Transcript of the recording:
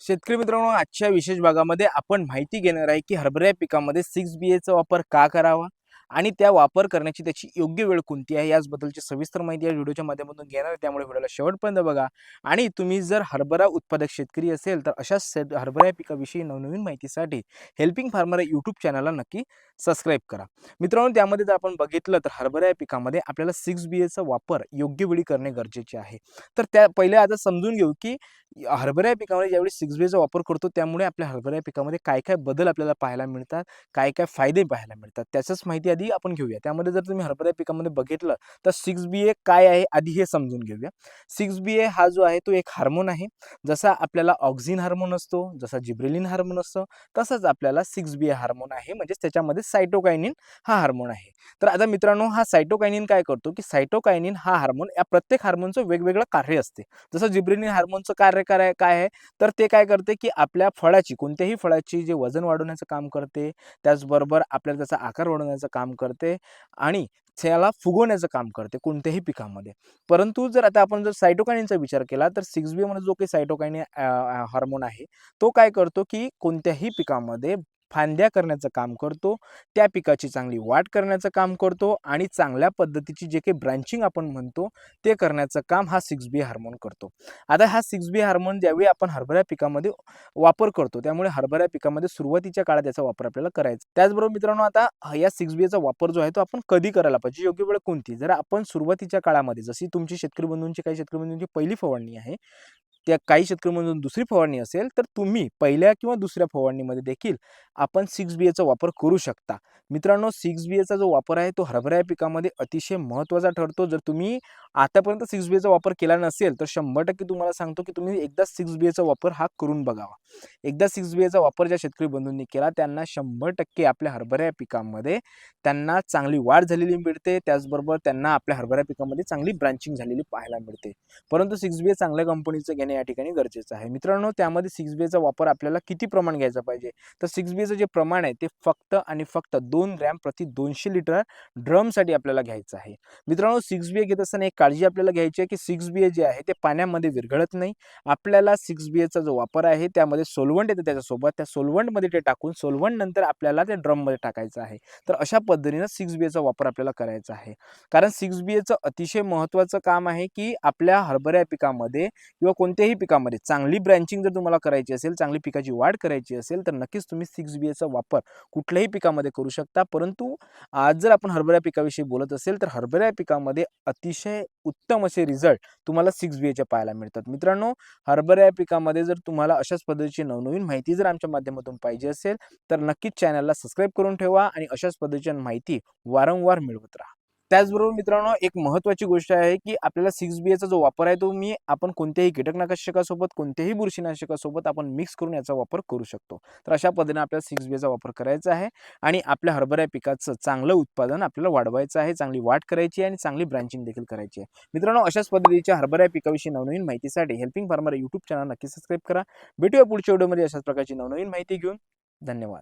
शेतकरी मित्रांनो आजच्या विशेष भागामध्ये आपण माहिती घेणार आहे की हरभरा पिकामध्ये सिक्स बी एचा वापर का करावा? आणि त्या वापर करण्याची त्याची योग्य वेळ कोणती आहे याचबद्दलची सविस्तर माहिती या व्हिडिओच्या माध्यमातून घेणार आहे. त्यामुळे व्हिडिओला शेवटपर्यंत बघा. आणि तुम्ही जर हरभरा उत्पादक शेतकरी असेल तर अशाच शेत हरभरा या पिकाविषयी नवनवीन माहितीसाठी हेल्पिंग फार्मर यूट्यूब चॅनलला नक्की सबस्क्राईब करा. मित्रांनो त्यामध्ये जर आपण बघितलं तर हरभरा या पिकामध्ये आपल्याला सिक्स बी एचा वापर योग्य वेळी करणे गरजेचे आहे. तर त्या पहिले आता समजून घेऊ की हरभरा या पिकामध्ये ज्यावेळी सिक्स बीचा वापर करतो त्यामुळे आपल्या हरभरा या पिकामध्ये काय काय बदल आपल्याला पाहायला मिळतात काय काय फायदे पाहायला मिळतात. त्याचंच माहिती आधी आपण घेऊया. त्यामध्ये जर तुम्ही हरभरा पिकामध्ये बघितलं तर सिक्स बी ए काय आहे? आधी हे समजून घेऊया. सिक्स बी ए हा जो आहे तो एक हार्मोन आहे. जसा आपल्याला ऑक्झिन हार्मोन असतो जसा जिब्रेलिन हार्मोन असतो तसंच आपल्याला सिक्स बी ए हार्मोन आहे. म्हणजेच त्याच्यामध्ये सायटोकायनिन हा हार्मोन आहे. तर आता मित्रांनो हा सायटोकायनिन काय करतो? की सायटोकायनिन हा हार्मोन या प्रत्येक हार्मोनचं वेगवेगळं कार्य असते. जसं जिब्रेलिन हार्मोनचं कार्य काय काय आहे? तर ते काय करते की आपल्या फळाची कोणत्याही फळाची जे वजन वाढवण्याचं काम करते त्याचबरोबर आपल्याला त्याचा आकार वाढवण्याचं काम काम करते आणि त्याला फुगवण्याचं काम करते कोणत्याही पिकामध्ये. परंतु जर आता आपण जर सायटोकायनिनचा विचार केला तर सिक्स बी मध्ये जो काही सायटोकायनिन हार्मोन आहे तो काय करतो की कोणत्याही पिकामध्ये फांद्या करण्याचं काम करतो त्या पिकाची चांगली वाढ करण्याचं काम करतो आणि चांगल्या पद्धतीची जे काही ब्रँचिंग आपण म्हणतो ते करण्याचं काम हा सिक्स बी हार्मोन करतो. आता हा सिक्स बी हार्मोन ज्यावेळी आपण हरभऱ्या पिकामध्ये वापर करतो त्यामुळे हरभऱ्या पिकामध्ये सुरुवातीच्या काळात याचा वापर आपल्याला करायचा. त्याचबरोबर मित्रांनो आता या सिक्स बीचा वापर जो आहे तो आपण कधी करायला पाहिजे? योग्य वेळ कोणती? जर आपण सुरुवातीच्या काळामध्ये जशी तुमची शेतकरी बंधूंची काही शेतकरी बंधूंची पहिली फवारणी आहे त्या काही शेतकऱ्यांमधून दुसरी फवारणी असेल तर तुम्ही पहिल्या किंवा दुसऱ्या फवारणीमध्ये देखील आपण सिक्स बी एचा वापर करू शकता. मित्रांनो सिक्स बी एचा जो वापर आहे तो हरभरा या पिकामध्ये अतिशय महत्त्वाचा ठरतो. जर तुम्ही आतापर्यंत सिक्स बी एचा वापर केला नसेल तर शंभर टक्के तुम्हाला सांगतो की तुम्ही एकदा सिक्स बी एचा वापर हा करून बघावा. एकदा सिक्स बी एचा वापर ज्या शेतकरी बंधूंनी केला त्यांना शंभर टक्के आपल्या हरभरा या पिकामध्ये त्यांना चांगली वाढ झालेली मिळते. त्याचबरोबर त्यांना आपल्या हरभरा पिकामध्ये चांगली ब्रांचिंग झालेली पाहायला मिळते. परंतु सिक्स बी ए चांगल्या कंपनीचं घेणे या ठिकाणी गरजेचं आहे. मित्रांनो त्यामध्ये सिक्स बी एचा वापर आपल्याला किती प्रमाण घ्यायचा पाहिजे? तर सिक्स बी एचं जे प्रमाण आहे ते फक्त आणि फक्त दोन ग्रॅम प्रति दोनशे लिटर ड्रमसाठी आपल्याला घ्यायचं आहे. मित्रांनो सिक्स बी ए घेत असताना एक काळजी आपल्याला घ्यायची आहे की सिक्स बी ए जे आहे ते पाण्यामध्ये विरघळत नाही. आपल्याला सिक्स बी एचा जो वापर आहे त्यामध्ये सोलवंट येतं त्याच्यासोबत. त्या सोलवंटमध्ये ते टाकून सोलवंट नंतर आपल्याला ते ड्रममध्ये टाकायचं आहे. तर अशा पद्धतीनं सिक्स बी एचा वापर आपल्याला करायचा आहे. कारण सिक्स बी एचं अतिशय महत्त्वाचं काम आहे की आपल्या हरभऱ्या पिकामध्ये किंवा कोणत्याही पिकामध्ये चांगली ब्रँचिंग जर तुम्हाला करायची असेल चांगली पिकाची वाढ करायची असेल तर नक्कीच तुम्ही सिक्स बी एचा वापर कुठल्याही पिकामध्ये करू शकता. परंतु आज जर आपण हरभऱ्या पिकाविषयी बोलत असेल तर हरभऱ्या पिकामध्ये अतिशय उत्तम असे रिझल्ट तुम्हाला सिक्स बी एच्या पाहायला मिळतात. मित्रांनो हरभऱ्या पिकामध्ये जर तुम्हाला अशाच पद्धतीची नवनवीन माहिती जर आमच्या माध्यमातून पाहिजे असेल तर नक्कीच चॅनलला सबस्क्राईब करून ठेवा आणि अशाच पद्धतीची माहिती वारंवार मिळवत राहा. त्याचबरोबर मित्रांनो एक महत्त्वाची गोष्ट आहे की आपल्याला सिक्स बी एचा जो वापर आहे तो मी आपण कोणत्याही कीटकनाशकासोबत कोणत्याही बुरशीनाशकासोबत आपण मिक्स करून याचा वापर करू शकतो. तर अशा पद्धतीने आपल्याला सिक्स बी एचा वापर करायचा आहे आणि आपल्या हरभऱ्या पिकाचं चांगलं उत्पादन आपल्याला वाढवायचं आहे चांगली वाढ करायची आहे आणि चांगली ब्रांचिंग देखील करायची आहे. मित्रांनो अशाच पद्धतीच्या हरभऱ्या पिकाविषयी नवनवीन माहितीसाठी हेल्पिंग फार्मर युट्यूब चॅनल नक्की सबस्क्राईब करा. भेटूया पुढच्या व्हिडिओमध्ये अशाच प्रकारची नवनवीन माहिती घेऊन. धन्यवाद.